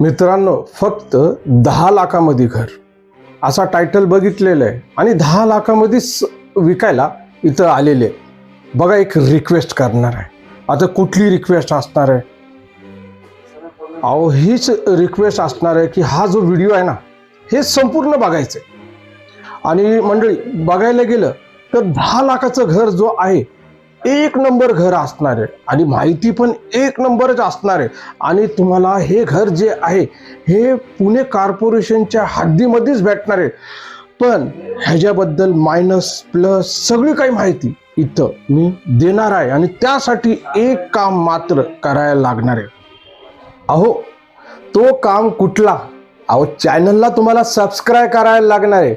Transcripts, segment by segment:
मित्रांनो फक्त दहा लाखामध्ये घर. असा टायटल बघितलेलं आहे. आणि दहा लाखामध्येच विकायला इथं आलेले बघा एक रिक्वेस्ट करणार आहे. आता कुठली रिक्वेस्ट असणार आहे? अहो हीच रिक्वेस्ट असणार आहे की हा जो व्हिडिओ आहे ना हे संपूर्ण बघायचं आहे. आणि मंडळी बघायला गेलं तर दहा लाखाचं घर जो आहे एक नंबर घर असणार आहे. आणि माहिती पण एक नंबरच असणार आहे. आणि तुम्हाला हे घर जे आहे हे पुणे कॉर्पोरेशनच्या हद्दीमध्येच भेटणार आहे. पण ह्याच्याबद्दल मायनस प्लस सगळी काही माहिती इथं मी देणार आहे. आणि त्यासाठी एक काम मात्र करायला लागणार आहे. अहो तो काम कुठला? अहो चॅनलला तुम्हाला सबस्क्राईब करायला लागणार आहे.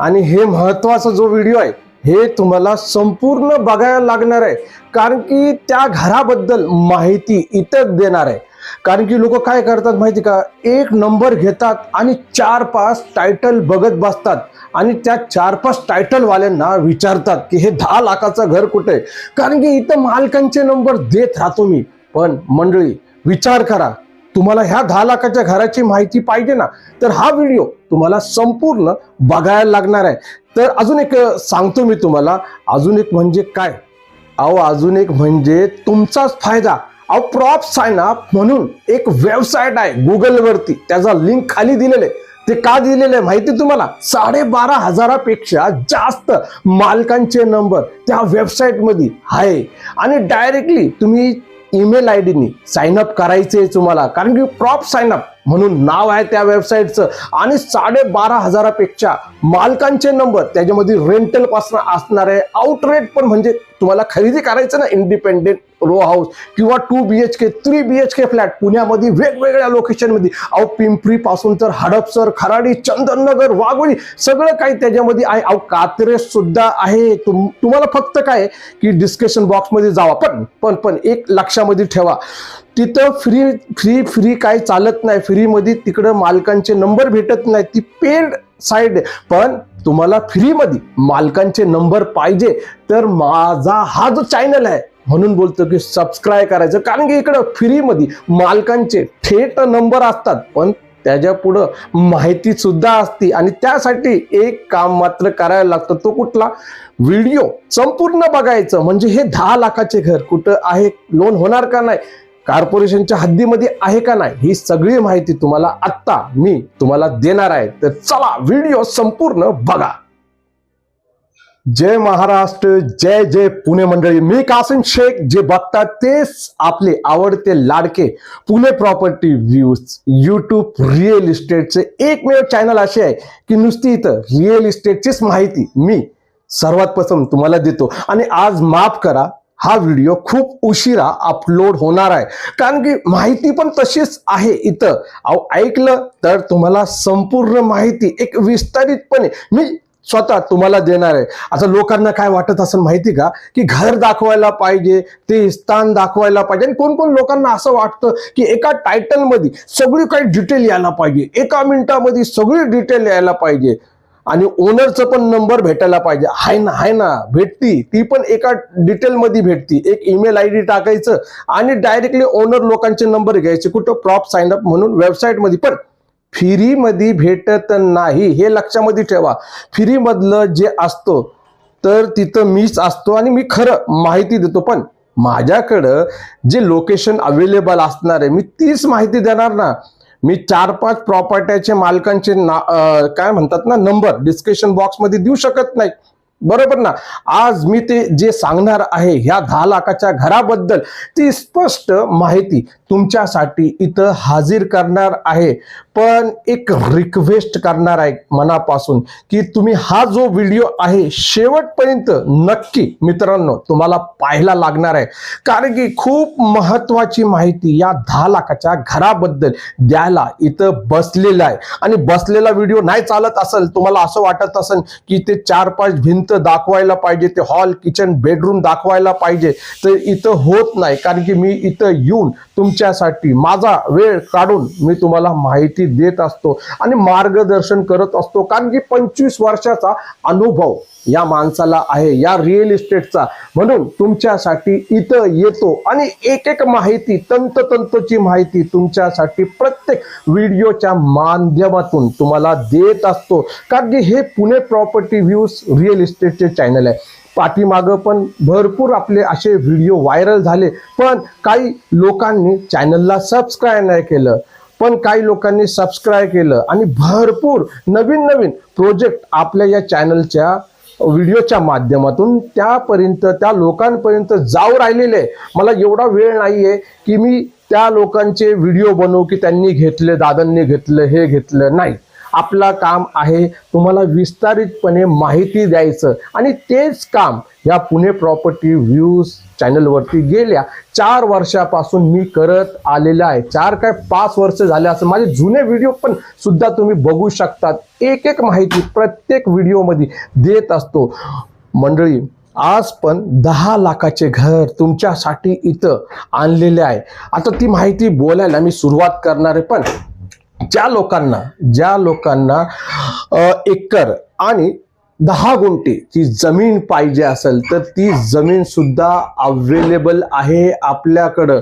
आणि हे महत्त्वाचा जो व्हिडिओ आहे हे तुम्हाला संपूर्ण बघायला लागणार आहे. कारण की त्या घराबद्दल माहिती इथंच देणार आहे. कारण की लोक काय करतात माहिती का? एक नंबर घेतात आणि चार पाच टायटल बघत बसतात. आणि त्या चार पाच टायटलवाल्यांना विचारतात की हे दहा लाखाचं घर कुठे आहे? कारण की इथं मालकांचे नंबर देत राहतो मी. पण मंडळी विचार करा. तुम्हाला ह्या दहा लाखाच्या घराची माहिती पाहिजे ना तर हा व्हिडिओ तुम्हाला संपूर्ण बघायला लागणार आहे. तर अजून एक सांगतो मी तुम्हाला अजून एक म्हणजे काय? अहो अजून एक म्हणजे तुमचाच फायदा. अहो प्रॉप साइन अप म्हणून एक वेबसाईट आहे गुगलवरती त्याचा लिंक खाली दिलेलं आहे. ते का दिलेलं आहे माहिती तुम्हाला? साडेबारा हजारापेक्षा जास्त मालकांचे नंबर त्या वेबसाईटमध्ये आहे. आणि डायरेक्टली तुम्ही ईमेल आय डीनी साइन अप करायचे तुम्हाला. कारण की प्रॉप साइन अप म्हणून नाव आहे त्या वेबसाईटचं आणि साडेबारा हजारापेक्षा मालकांचे नंबर त्याच्यामध्ये रेंटलपासून असणार आहे आउटरेट पण म्हणजे तुम्हाला खरेदी करायचं ना इंडिपेंडेंट रो हाऊस किंवा two B H K three B H K flat पुण्यामध्ये वेगवेगळ्या लोकेशनमध्ये अहो पिंपरी पासून तर हडपसर खराडी चंदननगर वाघोली सगळं काही त्याच्यामध्ये आहे. अहो कात्रेस सुद्धा आहे. तुम तुम्हाला फक्त काय की डिस्कशन बॉक्समध्ये जावा. पण पण पण एक लक्षामध्ये ठेवा. तिथं फ्री फ्री फ्री काय चालत नाही. फ्रीमध्ये तिकडं मालकांचे नंबर भेटत नाही. ती पेड साईड पण तुम्हाला फ्रीमध्ये मालकांचे नंबर पाहिजे. तर माझा हा जो चॅनल आहे म्हणून बोलतो की सबस्क्राईब करायचं. कारण की इकडं फ्रीमध्ये मालकांचे थेट नंबर असतात. पण त्याच्या पुढं माहिती सुद्धा असते. आणि त्यासाठी एक काम मात्र करायला लागतं. तो कुठला? व्हिडिओ संपूर्ण बघायचं. म्हणजे हे दहा लाखाचे घर कुठं आहे? लोन होणार का नाही? कॉर्पोरेशनच्या हद्दीमध्ये आहे का नाही ही सगळी माहिती तुम्हाला आत्ता मी तुम्हाला देणार आहे. तर चला व्हिडिओ संपूर्ण बघा. जय महाराष्ट्र जय जय पुणे मंडळी. मी कासिम शेख जे बघतात तेच आपले आवडते लाडके Pune property views YouTube real इस्टेटचे एकमेव चॅनल असे आहे की नुसती इथं रिअल इस्टेटचीच माहिती मी सर्वात प्रथम तुम्हाला देतो. आणि आज माफ करा हा व्हिडिओ खूप उशिरा अपलोड होणार आहे. कारण की माहिती पण तशीच आहे इथं. अहो ऐकलं तर तुम्हाला संपूर्ण माहिती एक विस्तारितपणे मी स्वतः तुम्हाला देणार आहे. आता लोकांना काय वाटत असेल माहिती का? की घर दाखवायला पाहिजे ते स्थान दाखवायला पाहिजे आणि कोण कोण लोकांना असं वाटतं की एका टायटलमध्ये सगळी काही डिटेल यायला पाहिजे. एका मिनिटामध्ये सगळी डिटेल यायला पाहिजे. आणि ओनरचं पण नंबर भेटायला पाहिजे. हाय ना हाय ना भेटती. ती पण एका डिटेलमध्ये भेटती. एक ईमेल आय डी टाकायचं आणि डायरेक्टली ओनर लोकांचे नंबर घ्यायचे. कुठं प्रॉप साइन अप म्हणून वेबसाईटमध्ये पण फ्रीमध्ये भेटत नाही. हे लक्षामध्ये ठेवा. फ्रीमधलं जे असतं तर तिथं मीच असतो आणि मी खरं माहिती देतो. पण माझ्याकडं जे लोकेशन अवेलेबल असणार आहे मी तीच माहिती देणार ना. मी चार पाच प्रॉपर्ट्याचे मालकांचे ना काय म्हणतात ना नंबर डिस्क्रिप्शन बॉक्समध्ये देऊ शकत नाही. बरोबर ना? आज मी ते जे सांगणार आहे ह्या दहा लाखाच्या घराबद्दल ती स्पष्ट माहिती तुमच्यासाठी इथं हाजीर करणार आहे. पण एक रिक्वेस्ट करणार आहे मनापासून की तुम्ही हा जो व्हिडिओ आहे शेवटपर्यंत नक्की मित्रांनो तुम्हाला पाहायला लागणार आहे. कारण की खूप महत्वाची माहिती या दहा लाखाच्या घराबद्दल द्यायला इथं बसलेला आहे. आणि बसलेला व्हिडिओ नाही चालत असेल तुम्हाला असं वाटत असेल की ते चार पाच भिंत दाखवायला पाहिजे ते हॉल किचन बेडरूम दाखवायला पाहिजे तर इथं होत नाही. कारण की मी इथं येऊन तुमच्या तुमच्यासाठी माझा वेळ काढून मी तुम्हाला माहिती देत असतो आणि मार्गदर्शन करत असतो. कारण की पंचवीस वर्षाचा अनुभव या माणसाला आहे या रिअल इस्टेटचा म्हणून तुमच्यासाठी इथं येतो आणि एक एक माहिती तंततंतची माहिती तुमच्यासाठी प्रत्येक व्हिडिओच्या माध्यमातून तुम्हाला देत असतो. कारण की हे पुणे प्रॉपर्टी व्ह्यूज रिअल इस्टेटचे चॅनल आहे. पाठीमागं पण भरपूर आपले असे व्हिडिओ व्हायरल झाले. पण काही लोकांनी चॅनलला सबस्क्राईब नाही केलं. पण काही लोकांनी सबस्क्राईब केलं आणि भरपूर नवीन नवीन प्रोजेक्ट आपल्या या चॅनलच्या व्हिडिओच्या माध्यमातून त्यापर्यंत त्या लोकांपर्यंत जाऊ राहिलेले. आहे. मला एवढा वेळ नाही आहे की मी त्या लोकांचे व्हिडिओ बनवू की त्यांनी घेतले दादांनी घेतलं हे घेतलं नाही. आपला काम आहे तुम्हाला विस्तारितपणे माहिती द्यायचं. आणि तेच काम या पुणे प्रॉपर्टी व्ह्यूज चॅनलवरती गेल्या चार वर्षापासून मी करत आलेलं आहे. चार काय पाच वर्ष झाले असं माझे जुने व्हिडिओ पण सुद्धा तुम्ही बघू शकतात. एक एक माहिती प्रत्येक व्हिडिओमध्ये देत असतो. मंडळी आज पण दहा लाखाचे घर तुमच्यासाठी इथं आणलेले आहे. आता ती माहिती बोलायला मी सुरुवात करणार आहे पण ज्या लोकांना ज्या लोकांना एकर आणि दहा गुंठेची जमीन पाहिजे असेल तर ती जमीन सुद्धा अवेलेबल आहे आपल्याकडं.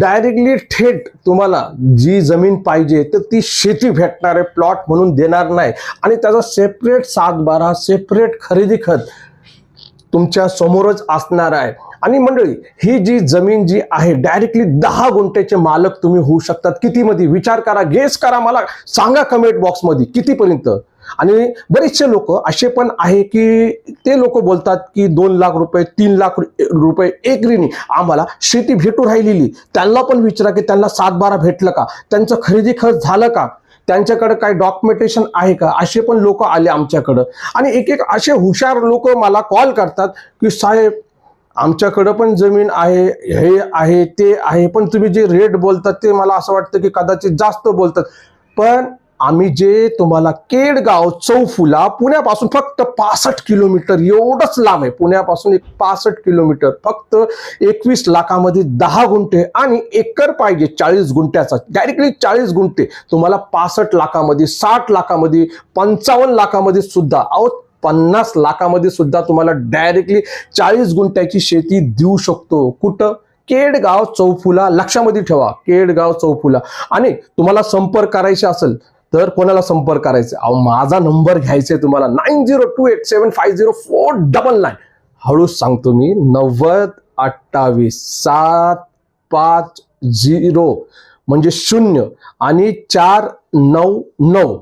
डायरेक्टली थेट तुम्हाला जी जमीन पाहिजे तर ती शेती भेटणारे प्लॉट म्हणून देणार नाही. आणि त्याचा सेपरेट सात बारा सेपरेट खरेदी खत तुमच्या समोरच असणार आहे. आणि मंडळी ही जी जमीन जी आहे डायरेक्टली दहा गुंठ्याचे मालक तुम्ही होऊ शकतात. कितीमध्ये? विचार करा गेस करा मला. सांगा कमेंट बॉक्समध्ये कितीपर्यंत? आणि बरेचसे लोक असे पण आहे की ते लोक बोलतात की दोन लाख रुपये तीन लाख रुपये एकरीनी आम्हाला शेती भेटू राहिलेली. त्यांना पण विचारा की त्यांना सात बारा भेटलं का? त्यांचं खरेदी खर्च झालं का? त्यांच्याकडे काय डॉक्युमेंटेशन आहे का? असे पण लोक आले आमच्याकडं. आणि एक एक असे हुशार लोक मला कॉल करतात की साहेब आमच्याकडं पण जमीन आहे हे आहे ते आहे पण तुम्ही जे रेट बोलतात ते मला असं वाटतं की कदाचित जास्त बोलतात. पण आम्ही जे तुम्हाला केडगाव चौफुला पुण्यापासून फक्त पासष्ट किलोमीटर एवढंच लांब आहे पुण्यापासून एक पासष्ट किलोमीटर फक्त एकवीस लाखामध्ये दहा गुंठे आणि एकर पाहिजे चाळीस गुंठ्याचा. डायरेक्टली चाळीस गुंठे. तुम्हाला पासष्ट लाखामध्ये साठ लाखामध्ये पंचावन्न लाखामध्ये सुद्धा. अहो पन्नास लाखामध्ये सुद्धा तुम्हाला डायरेक्टली चाळीस गुंठ्याची शेती देऊ शकतो. कुठं? केडगाव चौफुला लक्षामध्ये ठेवा. केडगाव चौफुला. आणि तुम्हाला संपर्क करायचा असेल तर कोणाला संपर्क करायचा? अहो माझा नंबर घ्यायचा आहे तुम्हाला. Nine zero two eight seven five zero four double nine. हळूच सांगतो मी नव्वद अठ्ठावीस सात पाच झिरो म्हणजे शून्य आणि चार नऊ नऊ.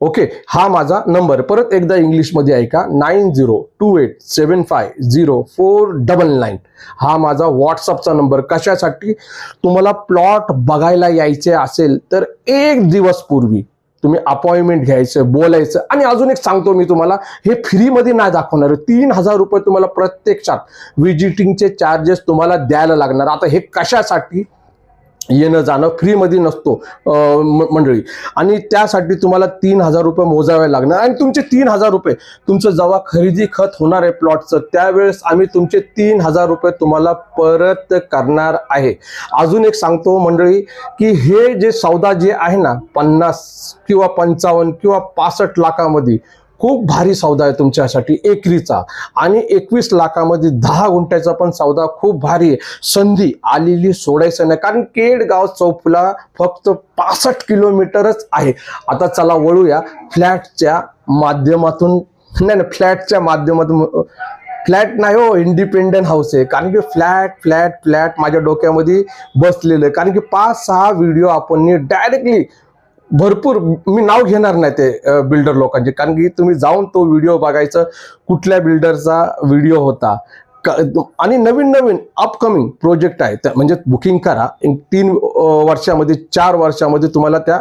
ओके हा माझा नंबर. परत एकदा इंग्लिशमध्ये ऐका. Nine zero two eight seven five zero four double nine. हा माझा व्हॉट्सअपचा नंबर. कशासाठी? तुम्हाला प्लॉट बघायला यायचे असेल तर एक दिवस पूर्वी तुम्ही अपॉइंटमेंट घ्यायचं बोलायचं आणि अजून एक सांगतो मी तुम्हाला. हे फ्रीमध्ये नाही दाखवणार. तीन हजार रुपये तुम्हाला प्रत्यक्षात विजिटिंगचे चार्जेस तुम्हाला द्यायला लागणार. आता हे कशासाठी? येणं जाणं फ्रीमध्ये नसतो म- मंडळी. आणि त्यासाठी तुम्हाला तीन हजार रुपये मोजावे लागणार. आणि तुमचे तीन हजार रुपये तुमचं जेव्हा खरेदी खत होणार आहे प्लॉटचं त्यावेळेस आम्ही तुमचे तीन हजार रुपये तुम्हाला परत करणार आहे. अजून एक सांगतो मंडळी की हे जे सौदा जे आहे ना पन्नास किंवा पंचावन्न किंवा पासष्ट लाखामध्ये खूप भारी सौदा आहे तुमच्यासाठी एकरीचा. आणि एकवीस लाखामध्ये दहा गुंठ्याचा पण सौदा खूप भारी आहे. संधी आलेली सोडायचं नाही कारण केडगाव चौफुला फक्त पासष्ट किलोमीटरच आहे. आता चला वळूया फ्लॅटच्या माध्यमातून नाही नाही फ्लॅटच्या माध्यमातून फ्लॅट नाही हो इंडिपेंडंट हाऊस आहे. कारण की फ्लॅट फ्लॅट फ्लॅट माझ्या डोक्यामध्ये बसलेलं आहे. कारण की पाच सहा व्हिडिओ आपण डायरेक्टली भरपूर मी नाव घेणार नाही ते बिल्डर लोकांचे. कारण की तुम्ही जाऊन तो व्हिडिओ बघायचं कुठल्या बिल्डरचा व्हिडिओ होता. आणि नवीन नवीन अपकमिंग प्रोजेक्ट आहे. त्या- म्हणजे बुकिंग करा. तीन वर्षामध्ये चार वर्षामध्ये तुम्हाला त्या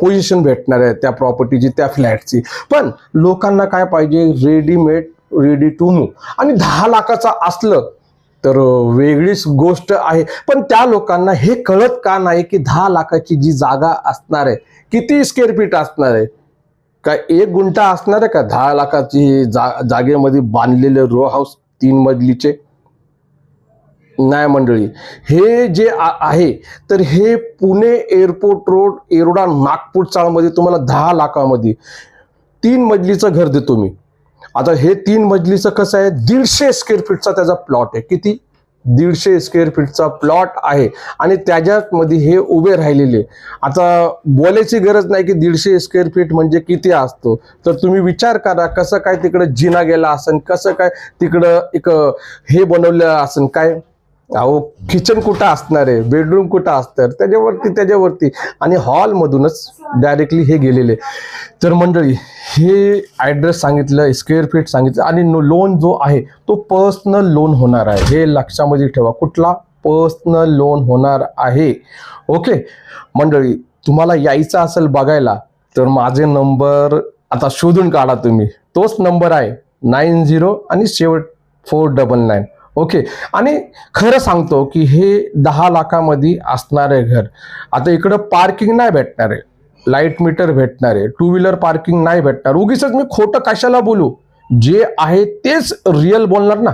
पोझिशन भेटणार आहे त्या प्रॉपर्टीची त्या फ्लॅटची पण लोकांना काय पाहिजे? रेडीमेड रेडी टू मूव आणि दहा लाखाचा असलं तर वेगळीच गोष्ट आहे. पण त्या लोकांना हे कळत का नाही की दहा लाखाची जी जागा असणार आहे किती स्क्वेअर फीट असणार आहे? काय एक गुंठा असणार आहे का दहा लाखाची जा जागेमध्ये बांधलेले रो हाऊस तीन मजलीचे? न्याय मंडळी. हे जे आ- आहे तर हे पुणे एअरपोर्ट रोड एरोडा नागपूर चाळमध्ये तुम्हाला दहा लाखामध्ये तीन मजलीचं घर देतो मी. आता हे तीन मजलीचं कसं आहे? दीडशे स्क्वेअर फीटचा त्याचा प्लॉट आहे. किती? दीडशे स्क्वेअर फीटचा प्लॉट आहे. आणि त्याच्यामध्ये हे उभे राहिलेले आता बोलायची गरज नाही की दीडशे स्क्वेअर फीट म्हणजे किती असतो. तर तुम्ही विचार करा कसं काय तिकडं जिना गेला असन? कसं काय तिकडं एक हे बनवलं असन? काय? अहो किचन कुठं असणार आहे? बेडरूम कुठं असणार? त्याच्यावरती त्याच्यावरती. आणि हॉलमधूनच डायरेक्टली हे गेलेले. तर मंडळी हे ॲड्रेस सांगितलं स्क्वेअर फीट सांगितलं आणि लोन जो आहे तो पर्सनल लोन होणार आहे. हे लक्षामध्ये ठेवा. कुठला? पर्सनल लोन होणार आहे. ओके मंडळी तुम्हाला यायचं असेल बघायला तर माझे नंबर आता शोधून काढा तुम्ही. तोच नंबर आहे नाईन झिरो आणि शेवट फोर डबल नाईन ओके. आणि खरं सांगतो की हे दहा लाखामध्ये असणारे घर आता इकडं पार्किंग नाही भेटणार आहे लाइट मीटर भेटणार आहे टू व्हीलर पार्किंग नाही भेटणार. उगीच मी खोटं कशाला बोलू? जे आहे तेच रिअल बोलणार ना.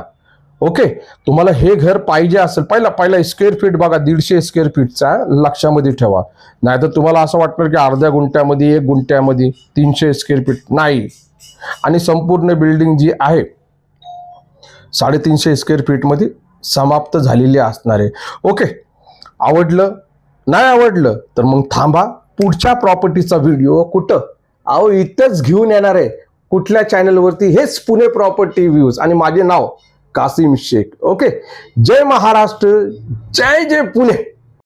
ओके. तुम्हाला हे घर पाहिजे असेल पहिला पहिला स्क्वेअर फीट बघा दीडशे स्क्वेअर फीटचा लक्षामध्ये ठेवा. नाहीतर तुम्हाला असं वाटणार की अर्ध्या गुंठ्यामध्ये एक गुंठ्यामध्ये तीनशे स्क्वेअर फीट नाही. आणि संपूर्ण बिल्डिंग जी आहे साडेतीनशे स्क्वेअर फीटमध्ये समाप्त झालेली असणार आहे. ओके आवडलं? नाही आवडलं तर मग थांबा. पुढच्या प्रॉपर्टीचा व्हिडिओ कुठं? अहो इथंच घेऊन येणार आहे. कुठल्या चॅनलवरती हेच पुणे प्रॉपर्टी व्ह्यूज आणि माझे नाव कासिम शेख. ओके जय महाराष्ट्र. जय जय पुणे.